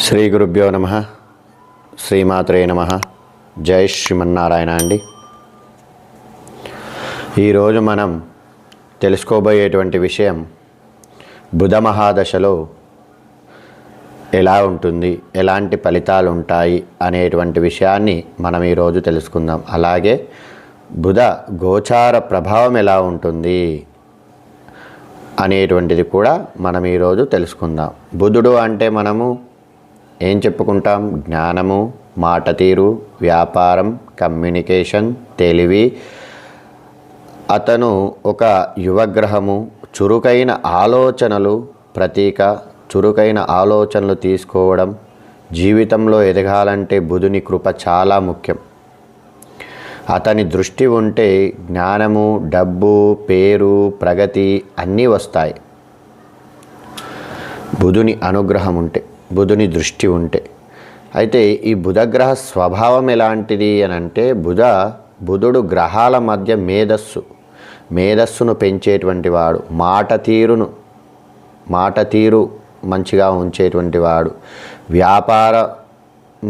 శ్రీ గురుభ్యో నమ. శ్రీమాత్రే నమ. జై శ్రీమన్నారాయణ అండి. ఈరోజు మనం తెలుసుకోబోయేటువంటి విషయం బుధ మహాదశలో ఎలా ఉంటుంది ఎలాంటి ఫలితాలు ఉంటాయి అనేటువంటి విషయాన్ని మనం ఈరోజు తెలుసుకుందాం. అలాగే బుధ గోచార ప్రభావం ఎలా ఉంటుంది అనేటువంటిది కూడా మనం ఈరోజు తెలుసుకుందాం. బుధుడు అంటే మనము ఏం చెప్పుకుంటాం? జ్ఞానము మాట తీరు వ్యాపారం కమ్యూనికేషన్ తెలివి. అతను ఒక యువగ్రహము. చురుకైన ఆలోచనలు ప్రతీక చురుకైన ఆలోచనలు తీసుకోవడం జీవితంలో ఎదగాలంటే బుధుని కృప చాలా ముఖ్యం. అతని దృష్టి ఉంటే జ్ఞానము డబ్బు పేరు ప్రగతి అన్నీ వస్తాయి. బుధుని అనుగ్రహం ఉంటే. బుధుని దృష్టి ఉంటే. అయితే ఈ బుధగ్రహ స్వభావం ఎలాంటిది అని అంటే బుధ బుధుడు గ్రహాల మధ్య మేధస్సు మేధస్సును పెంచేటువంటి వాడు మాట తీరును మాట తీరు మంచిగా ఉంచేటువంటి వాడు వ్యాపార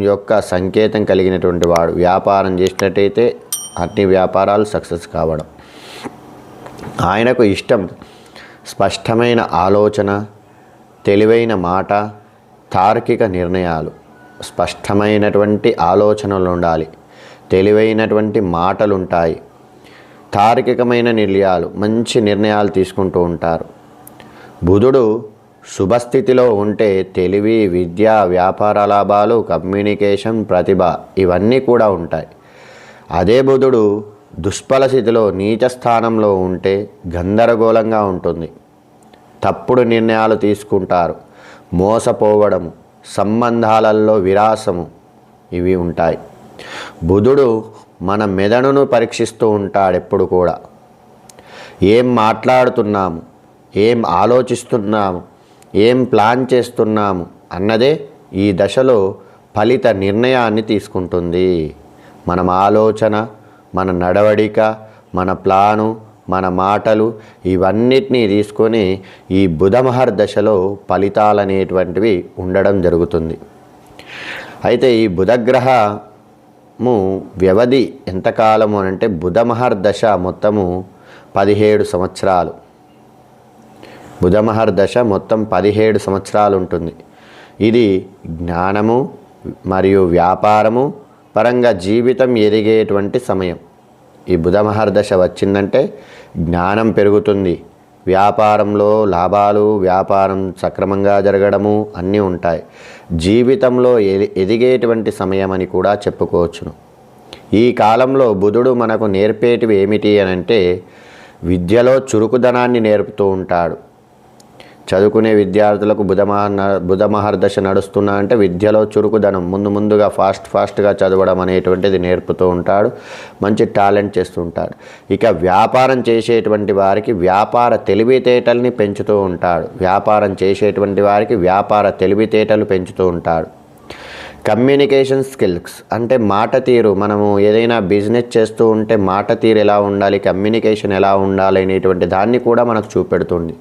యొక్క సంకేతం కలిగినటువంటి వాడు వ్యాపారం చేసినట్టయితే అన్ని వ్యాపారాలు సక్సెస్ కావడం. ఆయనకు ఇష్టం స్పష్టమైన ఆలోచన తెలివైన మాట తార్కిక నిర్ణయాలు స్పష్టమైనటువంటి ఆలోచనలు ఉండాలి తెలివైనటువంటి మాటలు ఉంటాయి తార్కికమైన నిర్ణయాలు మంచి నిర్ణయాలు తీసుకుంటూ ఉంటారు. బుధుడు శుభస్థితిలో ఉంటే తెలివి విద్య వ్యాపార లాభాలు కమ్యూనికేషన్ ప్రతిభ ఇవన్నీ కూడా ఉంటాయి. అదే బుధుడు దుష్ఫల స్థితిలో నీచ స్థానంలో ఉంటే గందరగోళంగా ఉంటుంది. తప్పుడు నిర్ణయాలు తీసుకుంటారు. మోసపోవడము సంబంధాలలో విరాసము ఇవి ఉంటాయి. బుధుడు మన మెదడును పరీక్షిస్తూ ఉంటాడు ఎప్పుడు కూడా. ఏం మాట్లాడుతున్నాము ఏం ఆలోచిస్తున్నాము ఏం ప్లాన్ చేస్తున్నాము అన్నదే ఈ దశలో ఫలిత నిర్ణయాన్ని తీసుకుంటుంది. మనం ఆలోచన మన నడవడిక మన ప్లాను మన మాటలు ఇవన్నిటినీ తీసుకొని ఈ బుధమహర్ దశలో ఫలితాలు అనేటువంటివి ఉండడం జరుగుతుంది. అయితే ఈ బుధగ్రహము వ్యవధి ఎంతకాలము అని అంటే బుధమహర్ దశ మొత్తము పదిహేడు సంవత్సరాలు. బుధమహర్ దశ మొత్తం పదిహేడు సంవత్సరాలు ఉంటుంది ఇది జ్ఞానము మరియు వ్యాపారము పరంగా జీవితం ఎరిగేటువంటి సమయం. ఈ బుధమహర్ దశ వచ్చిందంటే జ్ఞానం పెరుగుతుంది. వ్యాపారంలో లాభాలు వ్యాపారం సక్రమంగా జరగడము అన్నీ ఉంటాయి. జీవితంలో ఎది ఎదిగేటువంటి సమయం అని కూడా చెప్పుకోవచ్చును. ఈ కాలంలో బుధుడు మనకు నేర్పేటివి ఏమిటి అని అంటే విద్యలో చురుకుదనాన్ని నేర్పుతూ ఉంటాడు. చదువుకునే విద్యార్థులకు బుధమహ బుధమహర్దశ నడుస్తున్నా అంటే విద్యలో చురుకుదనం ముందు ముందుగా ఫాస్ట్ ఫాస్ట్గా చదవడం అనేటువంటిది నేర్పుతూ ఉంటాడు మంచి టాలెంట్ చేస్తూ ఉంటాడు. ఇక వ్యాపారం చేసేటువంటి వారికి వ్యాపార తెలివితేటల్ని పెంచుతూ ఉంటాడు. వ్యాపారం చేసేటువంటి వారికి వ్యాపార తెలివితేటలు పెంచుతూ ఉంటాడు. కమ్యూనికేషన్ స్కిల్స్ అంటే మాట తీరు. మనము ఏదైనా బిజినెస్ చేస్తూ ఉంటే మాట తీరు ఎలా ఉండాలి కమ్యూనికేషన్ ఎలా ఉండాలి అనేటువంటి దాన్ని కూడా మనకు చూపెడుతుంది.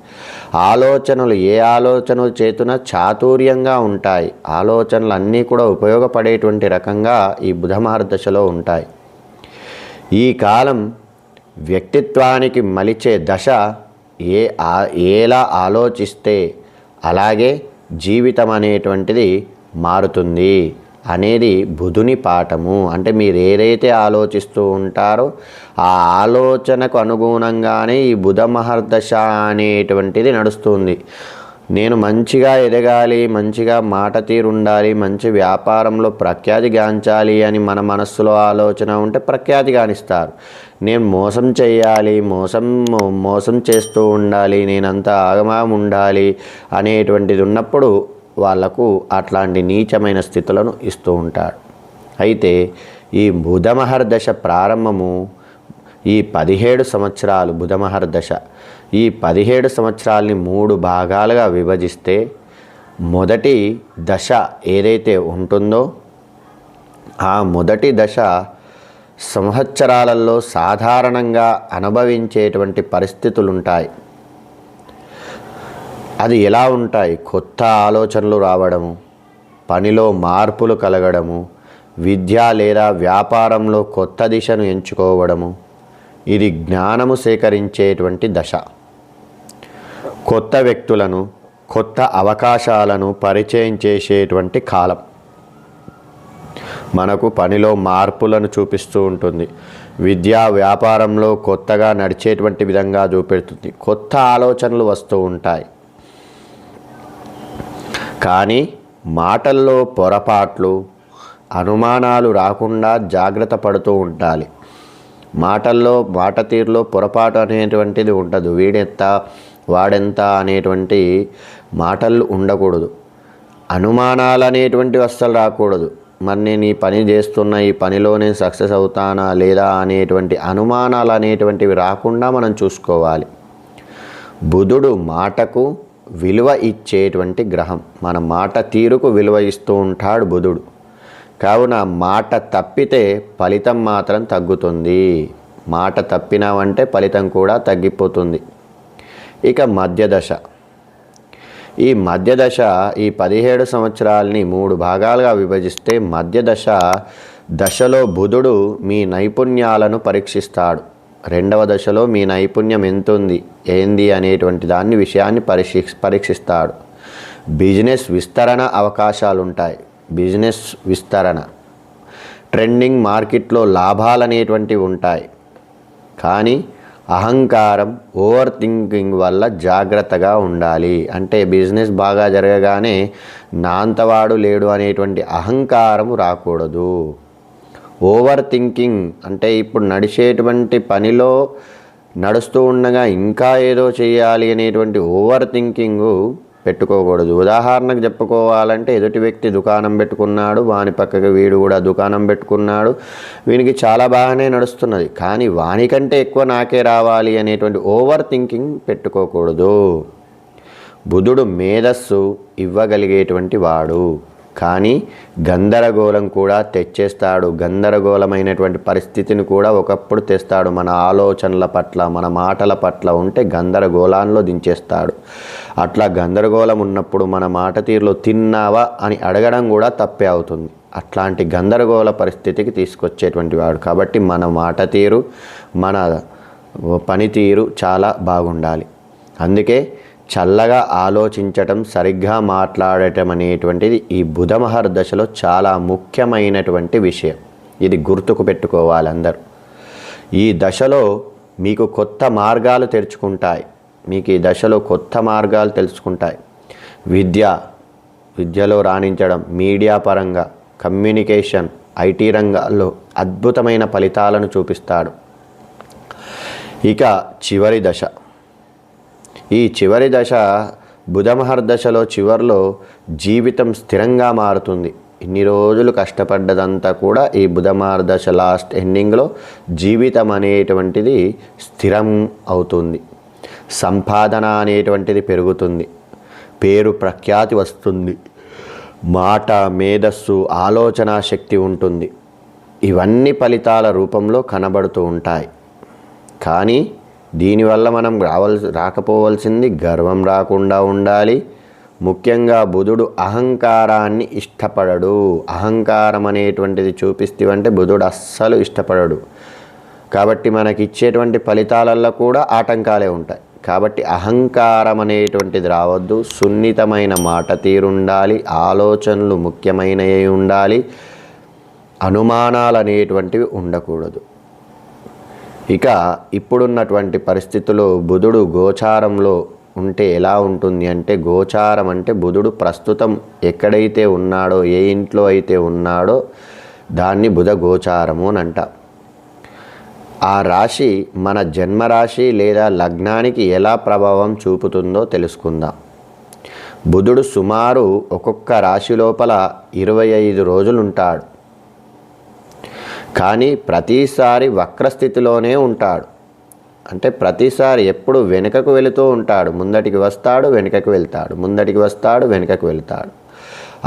ఆలోచనలు ఏ ఆలోచనలు చేతున చాతుర్యంగా ఉంటాయి. ఆలోచనలు అన్నీ కూడా ఉపయోగపడేటువంటి రకంగా ఈ బుధమహర్దశలో ఉంటాయి. ఈ కాలం వ్యక్తిత్వానికి మలిచే దశ ఏ ఎలా ఆలోచిస్తే అలాగే జీవితం అనేటువంటిది మారుతుంది అనేది బుధుని పాఠము. అంటే మీరు ఏదైతే ఆలోచిస్తూ ఉంటారో ఆ ఆలోచనకు అనుగుణంగానే ఈ బుధ మహర్దశ అనేటువంటిది నడుస్తుంది. నేను మంచిగా ఎదగాలి మంచిగా మాట తీరు ఉండాలి మంచి వ్యాపారంలో ప్రఖ్యాతి గాంచాలి అని మన మనస్సులో ఆలోచన ఉంటే ప్రఖ్యాతి గానిస్తారు. నేను మోసం చేయాలి మోసం మోసం చేస్తూ ఉండాలి నేనంత ఆగమాగం ఉండాలి అనేటువంటిది ఉన్నప్పుడు వాళ్ళకు అట్లాంటి నీచమైన స్థితులను ఇస్తూ ఉంటాడు. అయితే ఈ బుధమహర్ దశ ప్రారంభము ఈ పదిహేడు సంవత్సరాలు బుధమహర్ దశ ఈ పదిహేడు సంవత్సరాలని మూడు భాగాలుగా విభజిస్తే మొదటి దశ ఏదైతే ఉంటుందో ఆ మొదటి దశ సంవత్సరాలలో సాధారణంగా అనుభవించేటువంటి పరిస్థితులు ఉంటాయి అది ఎలా ఉంటాయి? కొత్త ఆలోచనలు రావడము పనిలో మార్పులు కలగడము విద్య లేదా వ్యాపారంలో కొత్త దిశను ఎంచుకోవడము ఇది జ్ఞానము సేకరించేటువంటి దశ. కొత్త వ్యక్తులను కొత్త అవకాశాలను పరిచయం చేసేటువంటి కాలం. మనకు పనిలో మార్పులను చూపిస్తూ ఉంటుంది. విద్యా వ్యాపారంలో కొత్తగా నడిచేటువంటి విధంగా చూపెడుతుంది. కొత్త ఆలోచనలు వస్తూ ఉంటాయి. కానీ మాటల్లో పొరపాట్లు అనుమానాలు రాకుండా జాగ్రత్త పడుతూ ఉండాలి. మాటల్లో మాట తీరులో పొరపాటు అనేటువంటిది ఉండదు. వీడెంత వాడెంత అనేటువంటి మాటలు ఉండకూడదు. అనుమానాలు అనేటువంటివి అస్సలు రాకూడదు. మరి నేను ఈ పని చేస్తున్న ఈ పనిలో నేను సక్సెస్ అవుతానా లేదా అనేటువంటి అనుమానాలు అనేటువంటివి రాకుండా మనం చూసుకోవాలి. బుధుడు మాటకు విలువ ఇచ్చేటువంటి గ్రహం. మన మాట తీరుకు విలువ ఇస్తూ ఉంటాడు బుధుడు. కావున మాట తప్పితే ఫలితం మాత్రం తగ్గుతుంది. మాట తప్పినావంటే ఫలితం కూడా తగ్గిపోతుంది. ఇక మధ్యదశ. ఈ మధ్యదశ ఈ పదిహేడు సంవత్సరాలని మూడు భాగాలుగా విభజిస్తే మధ్యదశ దశలో బుధుడు మీ నైపుణ్యాలను పరీక్షిస్తాడు. రెండవ దశలో మీ నైపుణ్యం ఎంతుంది? ఏంది అనేటువంటి దాన్ని విషయాన్ని పరీక్షి పరీక్షిస్తాడు. బిజినెస్ విస్తరణ అవకాశాలు ఉంటాయి బిజినెస్ విస్తరణ. ట్రెండింగ్ మార్కెట్లో లాభాలు అనేటువంటివి ఉంటాయి. కానీ అహంకారం ఓవర్ థింకింగ్ వల్ల జాగ్రత్తగా ఉండాలి. అంటే బిజినెస్ బాగా జరగగానే నాంతవాడు లేడు అనేటువంటి అహంకారం రాకూడదు. ఓవర్ థింకింగ్ అంటే ఇప్పుడు నడిచేటువంటి పనిలో నడుస్తూ ఉండగా ఇంకా ఏదో చేయాలి అనేటువంటి ఓవర్ థింకింగ్ పెట్టుకోకూడదు. ఉదాహరణకు చెప్పుకోవాలంటే ఎదుటి వ్యక్తి దుకాణం పెట్టుకున్నాడు వాని పక్కకి వీడు కూడా దుకాణం పెట్టుకున్నాడు వీనికి చాలా బాగానే నడుస్తున్నది. కానీ వానికంటే ఎక్కువ నాకే రావాలి అనేటువంటి ఓవర్ థింకింగ్ పెట్టుకోకూడదు. బుధుడు మేధస్సు ఇవ్వగలిగేటువంటి వాడు. కానీ గందరగోళం కూడా తెచ్చేస్తాడు. గందరగోళమైనటువంటి పరిస్థితిని కూడా ఒకప్పుడు తెస్తాడు. మన ఆలోచనల పట్ల మన మాటల పట్ల ఉంటే గందరగోళాల్లో దించేస్తాడు. అట్లా గందరగోళం ఉన్నప్పుడు మన మాట తీరులో తిన్నావా అని అడగడం కూడా తప్పే అవుతుంది. అట్లాంటి గందరగోళ పరిస్థితికి తీసుకొచ్చేటువంటి వాడు. కాబట్టి మన మాట తీరు మన పనితీరు చాలా బాగుండాలి. అందుకే చల్లగా ఆలోచించటం సరిగ్గా మాట్లాడటం అనేటువంటిది ఈ బుధమహర్ దశలో చాలా ముఖ్యమైనటువంటి విషయం. ఇది గుర్తుకు పెట్టుకోవాలి అందరూ. ఈ దశలో మీకు కొత్త మార్గాలు తెరుచుకుంటాయి. మీకు ఈ దశలో కొత్త మార్గాలు తెలుసుకుంటాయి. విద్య విద్యలో రాణించడం మీడియా పరంగా కమ్యూనికేషన్ ఐటీ రంగాల్లో అద్భుతమైన ఫలితాలను చూపిస్తాడు. ఇక చివరి దశ. ఈ చివరి దశ బుధమహర్దశలో చివరిలో జీవితం స్థిరంగా మారుతుంది. ఇన్ని రోజులు కష్టపడ్డదంతా కూడా ఈ బుధమహర్దశ లాస్ట్ ఎండింగ్లో జీవితం అనేటువంటిది స్థిరం అవుతుంది. సంపాదన అనేటువంటిది పెరుగుతుంది. పేరు ప్రఖ్యాతి వస్తుంది. మాట మేధస్సు ఆలోచన శక్తి ఉంటుంది. ఇవన్నీ ఫలితాల రూపంలో కనబడుతూ ఉంటాయి. కానీ దీనివల్ల మనం రావలసి రాకపోవలసింది గర్వం రాకుండా ఉండాలి. ముఖ్యంగా బుధుడు అహంకారాన్ని ఇష్టపడడు. అహంకారం అనేటువంటిది చూపిస్తేవంటే బుధుడు అస్సలు ఇష్టపడడు. కాబట్టి మనకి ఇచ్చేటువంటి ఫలితాలల్లో కూడా ఆటంకాలే ఉంటాయి. కాబట్టి అహంకారం అనేటువంటిది రావద్దు. సున్నితమైన మాట తీరుండాలి. ఆలోచనలు ముఖ్యమైనవి ఉండాలి. అనుమానాలు అనేటువంటివి ఉండకూడదు. ఇక ఇప్పుడున్నటువంటి పరిస్థితుల్లో బుధుడు గోచారంలో ఉంటే ఎలా ఉంటుంది అంటే గోచారం అంటే బుధుడు ప్రస్తుతం ఎక్కడైతే ఉన్నాడో ఏ ఇంట్లో అయితే ఉన్నాడో దాన్ని బుధ గోచారము అని అంట. ఆ రాశి మన జన్మరాశి లేదా లగ్నానికి ఎలా ప్రభావం చూపుతుందో తెలుసుకుందాం. బుధుడు సుమారు ఒక్కొక్క రాశి లోపల ఇరవై ఐదు రోజులు ఉంటాడు కానీ ప్రతిసారి వక్రస్థితిలోనే ఉంటాడు. అంటే ప్రతిసారి ఎప్పుడు వెనుకకు వెళుతూ ఉంటాడు. ముందటికి వస్తాడు వెనుకకు వెళ్తాడు. ముందటికి వస్తాడు వెనుకకు వెళ్తాడు.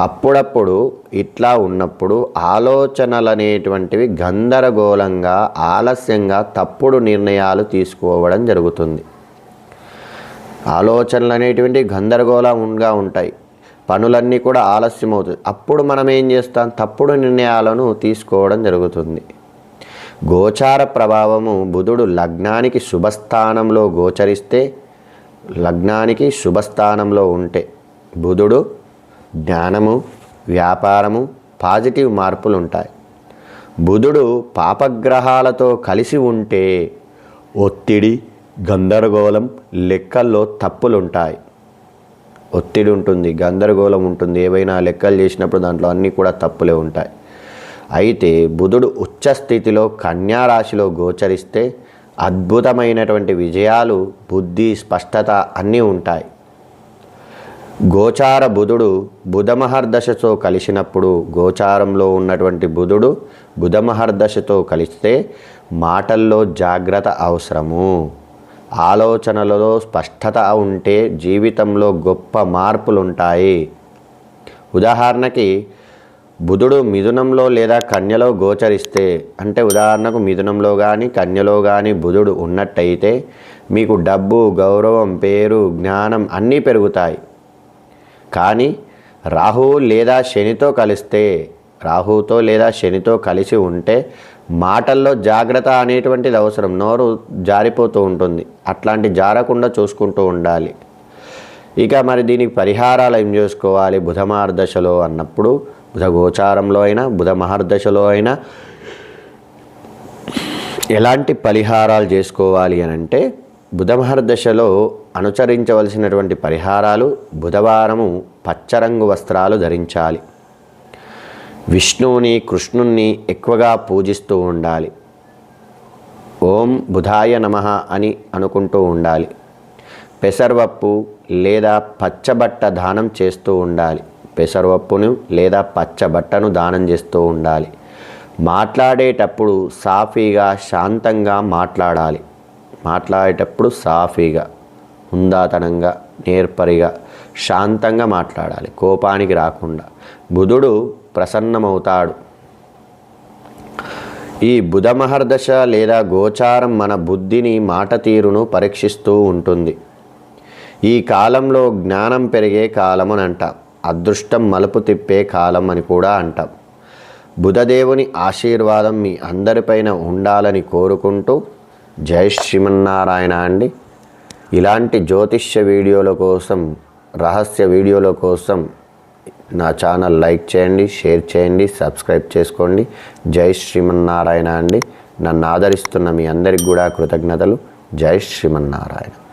అప్పుడప్పుడు ఇట్లా ఉన్నప్పుడు ఆలోచనలు అనేటువంటివి గందరగోళంగా ఆలస్యంగా తప్పుడు నిర్ణయాలు తీసుకోవడం జరుగుతుంది. ఆలోచనలు అనేటువంటి గందరగోళంగా ఉంటాయి. పనులన్నీ కూడా ఆలస్యం అవుతుంది అప్పుడు మనం ఏం చేస్తాం? తప్పుడు నిర్ణయాలను తీసుకోవడం జరుగుతుంది. గోచార ప్రభావము బుధుడు లగ్నానికి శుభస్థానంలో గోచరిస్తే లగ్నానికి శుభస్థానంలో ఉంటే బుధుడు జ్ఞానము వ్యాపారము పాజిటివ్ మార్పులు ఉంటాయి బుధుడు పాపగ్రహాలతో కలిసి ఉంటే ఒత్తిడి గందరగోళం లెక్కల్లో తప్పులుంటాయి. ఒత్తిడి ఉంటుంది గందరగోళం ఉంటుంది. ఏవైనా లెక్కలు చేసినప్పుడు దాంట్లో అన్నీ కూడా తప్పులే ఉంటాయి. అయితే బుధుడు ఉచ్చ స్థితిలో కన్యా రాశిలో గోచరిస్తే అద్భుతమైనటువంటి విజయాలు బుద్ధి స్పష్టత అన్నీ ఉంటాయి. గోచార బుధుడు బుధమహర్దశతో కలిసినప్పుడు గోచారంలో ఉన్నటువంటి బుధుడు బుధమహర్దశతో కలిస్తే మాటల్లో జాగ్రత్త అవసరము. ఆలోచనలలో స్పష్టత ఉంటే జీవితంలో గొప్ప మార్పులు ఉంటాయి ఉదాహరణకి బుధుడు మిథునంలో లేదా కన్యలో గోచరిస్తే అంటే ఉదాహరణకు మిథునంలో కానీ కన్యలో కానీ బుధుడు ఉన్నట్టయితే మీకు డబ్బు గౌరవం పేరు జ్ఞానం అన్నీ పెరుగుతాయి. కానీ రాహువు లేదా శనితో కలిస్తే రాహువుతో లేదా శనితో కలిసి ఉంటే మాటల్లో జాగ్రత్త అనేటువంటిది అవసరం. నోరు జారిపోతూ ఉంటుంది. అట్లాంటి జారకుండా చూసుకుంటూ ఉండాలి. ఇక మరి దీనికి పరిహారాలు ఏం చేసుకోవాలి? బుధ మహర్దశలో అన్నప్పుడు బుధ గోచారంలో అయినా బుధ మహర్దశలో అయినా ఎలాంటి పరిహారాలు చేసుకోవాలి అని అంటే బుధమహర్దశలో అనుసరించవలసినటువంటి పరిహారాలు బుధవారము పచ్చరంగు వస్త్రాలు ధరించాలి. విష్ణువుని కృష్ణుణ్ణి ఎక్కువగా పూజిస్తూ ఉండాలి. ఓం బుధాయ నమ అని అనుకుంటూ ఉండాలి. పెసరపప్పు లేదా పచ్చబట్ట దానం చేస్తూ ఉండాలి. పెసరపప్పును లేదా పచ్చబట్టను దానం చేస్తూ ఉండాలి. మాట్లాడేటప్పుడు సాఫీగా శాంతంగా మాట్లాడాలి. మాట్లాడేటప్పుడు సాఫీగా హుందాతనంగా నేర్పరిగా శాంతంగా మాట్లాడాలి. కోపానికి రాకుండా. బుధుడు ప్రసన్నమవుతాడు. ఈ బుధమహర్దశ లేదా గోచారం మన బుద్ధిని మాట తీరును పరీక్షిస్తూ ఉంటుంది. ఈ కాలంలో జ్ఞానం పెరిగే కాలం అని అంటాం. అదృష్టం మలుపు తిప్పే కాలం అని కూడా అంటాం. బుధదేవుని ఆశీర్వాదం మీ అందరిపైన ఉండాలని కోరుకుంటూ జై శ్రీమన్నారాయణ అండి. ఇలాంటి జ్యోతిష్య వీడియోల కోసం రహస్య వీడియోల కోసం నా ఛానల్ లైక్ చేయండి షేర్ చేయండి సబ్స్క్రైబ్ చేసుకోండి. జై శ్రీమన్నారాయణ అండి. నన్ను ఆదరిస్తున్న మీ అందరికి కూడా కృతజ్ఞతలు. జై శ్రీమన్నారాయణ.